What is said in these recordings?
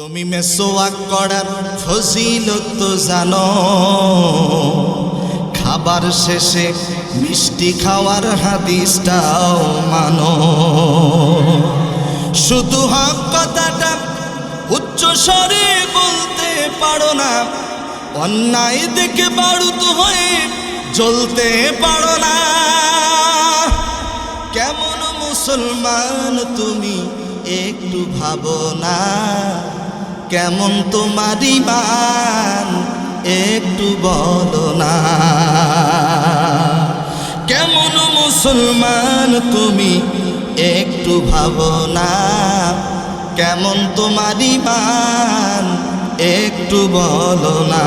তুমি মেসোয়াক করার তো জানো। খাবার শেষে মিষ্টি খাওয়ার হাদিসটাও মানো। শুধু হক কথাটা উচ্চ স্বরে বলতে পারো না, অন্যায় দেখে বারুদ হয়ে জ্বলতে পারো না। কেমন মুসলমান তুমি একটু ভাবো না? কেমন তোমার ইমান একটু বলো না। কেমন মুসলমান তুমি? একটু ভাবো না। কেমন তোমার ইমান একটু বলো না।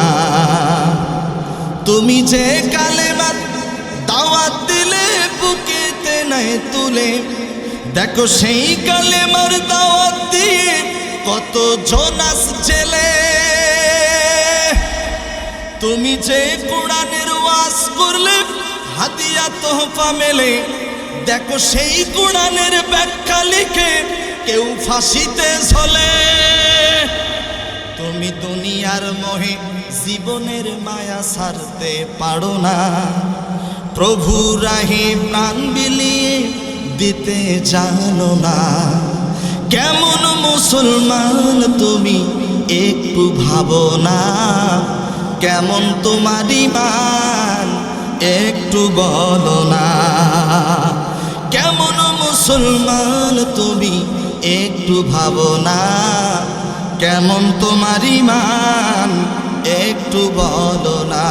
তুমি যে কালেমার দাওয়াত দিলে, বুকেতে নাই তুলে, দেখো সেই কালেমার দাওয়াত দিয়ে কত জোনাস জেলে? তুমি যে কোরআনের ওয়াজ করলে, হাদিয়া, তোহফা মেলে। দেখো সেই কোরআনের ব্যাখ্যা লিখে কেউ ফাঁসিতে ঝলে। তুমি দুনিয়ার মোহে জীবনের মায়া সারতে পারো না। প্রভু রাহে প্রাণ বিলিয়ে দিতে জানো না। কেমন মুসলমান তুমি একটু ভাবো না? কেমন তোমার ইমান একটু বলো না? কেমন মুসলমান তুমি একটু ভাবো না? কেমন তোমার ইমান একটু বলো না?